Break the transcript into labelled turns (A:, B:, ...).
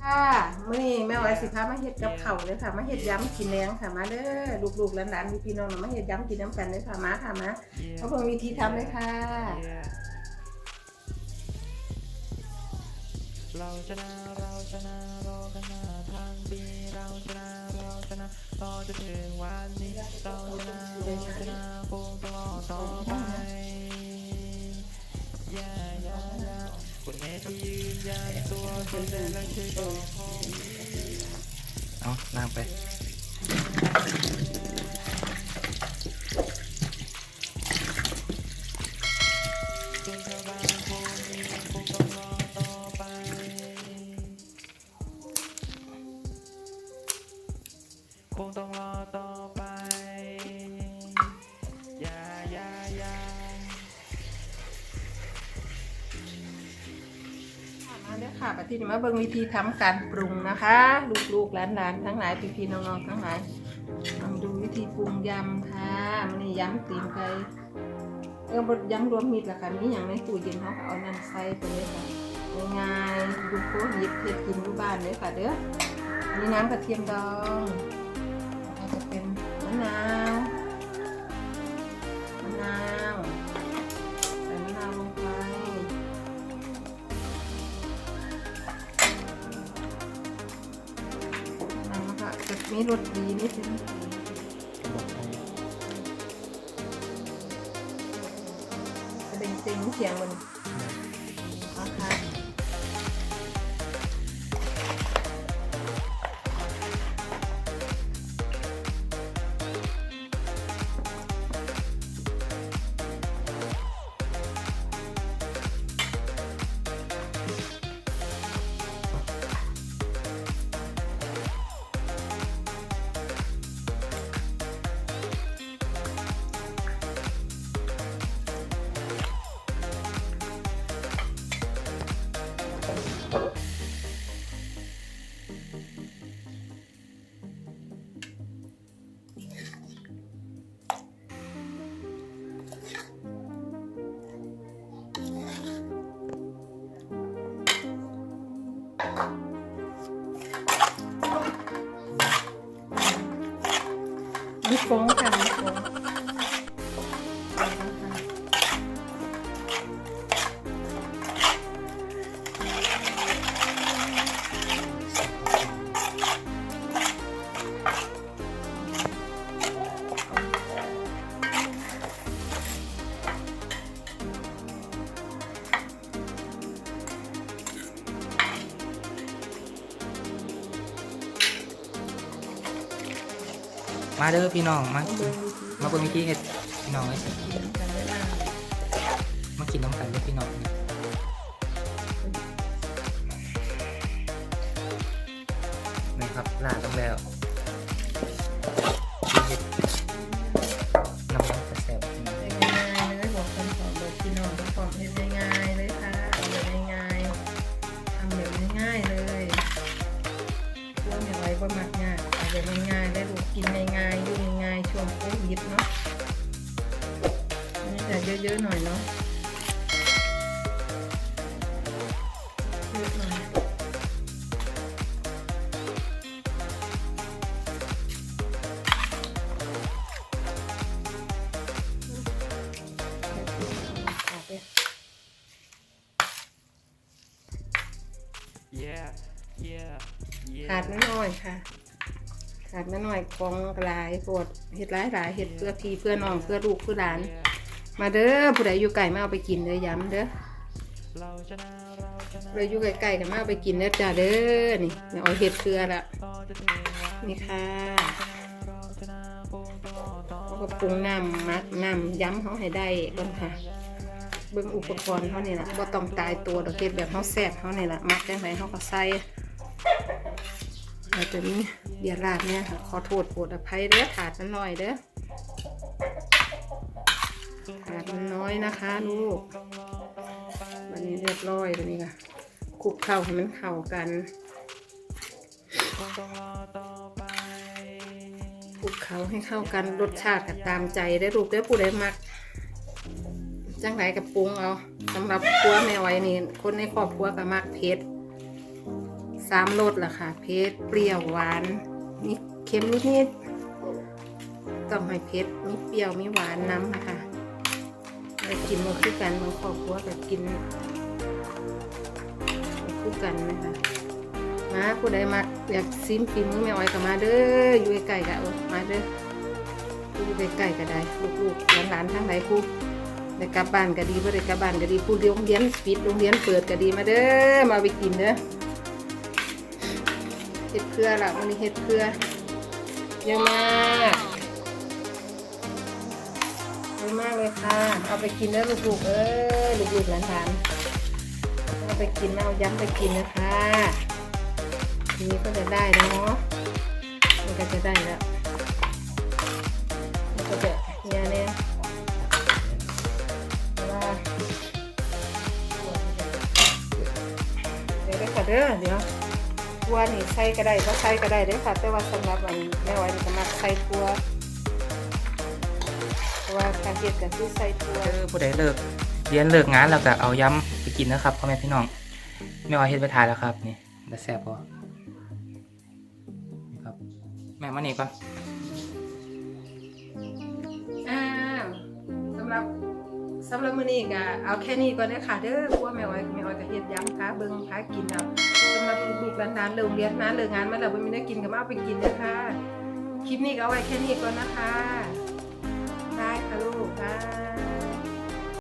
A: ค่ะมื่อนี้แม่ไว้สิพามาเฮ็ดกับเขาวเลยค่ะ มาเฮ็ดย้ำกินแรงค่ะมาเด้อลูกๆหลานๆพี่ๆน้องๆมาเฮ็ดย้ำกินน้ำกันเลยค่ะมาค่ะมาเขาเพิ่งวิธีทำเลยค่ะ
B: เราชนะเราชนะเราชนะทางปีเราชนะเราชนะต่อจะถึงวันนี้เราชนะเราชนะคงตลอดต่อไป เอง
C: เอาล่างไป
B: ค่ะ
A: ปัจจุบันมาเบิ่งวิธีทำการปรุงนะคะ ลูกๆหลานๆทั้งหลายพี่ๆน้องๆทั้งหลายมาดูวิธีปรุงยำค่ะมันนี่ยำตีนไก่เออบดยำรวมมิตรละค่ะมีอย่างในตู้เย็นเขาเอานั่นใส่ไปเลยค่ะง่ายๆดูโคหยิบเฮ็ดกินอยู่บ้านเลยค่ะเด้ออันนี้น้ำกระเทียมดองแล้วจะเป็นมะนาวมะนาว มีรสดีนิดนึงจะเป็นเต็งเสียงมันนะคะ มันฟ มา
C: เด้อพี่น้องมา
A: เอาเบิ่งวิธี
C: มาเบิ่งวิธีเฮ็ดพี่น้องเลย
A: กินกันได้บ้าง
C: มากินน้ำกันเด้อพี่น้องนี่ครับลาต้องแล้ว
A: ง่ายเอาแบบง่ายๆ ได้ลูกกินง่ายๆอยู่ง่ายๆช่วงโควิดเนาะอันนี้แต่เยอะๆหน่อยเนาะเยอะหน่อยเอาไป
B: เย้เย้เย้
A: ขาดไม่น้อยค่ะ ขาดไม่น้อยกองหลายปวดเห็ดหลายหลายเห็ดเพื่อพี่เพื่อน้องเพื่อลูกเพื่อหลาน มาเด้อผู้ใดอยู่ไก่มาเอาไปกินเด้อย้ำเด้อ
B: เราชนะเราชนะ
A: ผู้ใดอยู่ไก่ๆกันมาเอาไปกินเด้อจ้าเด้อนี่เดี๋ยวเอาเห็ดเกลือละ
B: ต่อจะถึงวัน
A: นี่ค่ะ
B: เราชนะคงตลอดต่อ
A: เขาก็ปรุงน้ำมัดน้ำย้ำเขาให้ได้ก่อนค่ะ เบิ่งอุปกรณ์เขานี่แหละบ่ต้องตายตัวดอกเห็ดแบบเขาแซ่บเขานี่แหละมักจังไดเขาก็ใส่ แล้วตัวนี้เบียราดเนี่ยค่ะ ขอโทษโปรดอภัยเด้อถาดมันหน่อยเด้อถาดมันน้อยนะคะลูกวันนี้เรียบร้อยตัวนี้ค่ะคลุกเข้าให้มันเข้ากัน
B: ค
A: ลุกเข่าให้เข้ากันรสชาติก็ตามใจได้ลูกเด้อผู้ใดมักจังไรกับปรุงเอาสำหรับครัวแม่ไว้นี่คนในครอบครัวก็มักเผ็ด สามรสล่ะค่ะ เผ็ดเปรี้ยวหวานมีเค็มนิดๆต้องให้เผ็ดมีเปรี้ยวมีหวานน้ำนะคะแล้วกินมาคือกันบางครอบครัวก็กินคือกันนะคะมาผู้ใดมาอยากซิมฝีมือแม่อ้อยก็มาเด้ออยู่ใกล้ๆก็เอามาเด้ออยู่ใกล้ๆก็ได้ลูกๆหลานๆทั้งหลายผู้ได้กลับบ้านก็ดีบ่ได้กลับบ้านก็ดีผู้โรงเรียนปิดโรงเรียนเปิดก็ดีมาเด้อมาไปกินเด้อ เห็ดเพื่อล่ะวันนี้เห็ดเพื่อเยอะมากเยอะมากเลยค่ะ เอาไปกินเด้ลูกๆเอ้ลูกๆหลานๆเอาไปกินนะเอาย้ำไปกินนะคะทีนี้ก็จะได้แล้วเนาะมันก็จะได้แล้วมันก็จะเนี่ยเนี่ยเพราะว่าเดี๋ยวได้ค่ะเด้อเดี๋ยว วนี่ใส่ก็ได้ก็ใส่ก็ได้เด้อค่ะ แต่ว่าสำหรับอันแม่ไว้นี่ก็มักใส่ตัวเพราะว่าการเฮ็ดกันคือใส่ตัว
C: เออผู้ใดเลิกเรียนเลิกงานแล้วก็เอาย้ำไปกินนะครับพ่อแม่พี่น้องแม่ว่าเฮ็ดไปทานแล้วครับนี่แล้วแซ่บพอนี่ครับแม่มานี่ก่อน
A: อ้าวสำหรับสำหรับมื้อนี้ก็เอาแค่นี้ก่อนเด้อค่ะเด้อเพราะว่าแม่อ้อยแม่อ้อยก็เฮ็ดย้ำค่ะเบิ่งค่ะกินเอา สำหรับลูกๆหลานๆเลิกเรียนนะเลิกงานมาแล้วบ่มีได้กินก็มาเอาไปกินนะคะคลิปนี้ก็เอาไว้แค่นี้ก่อนนะคะ ได้ค่ะลูกค่ะ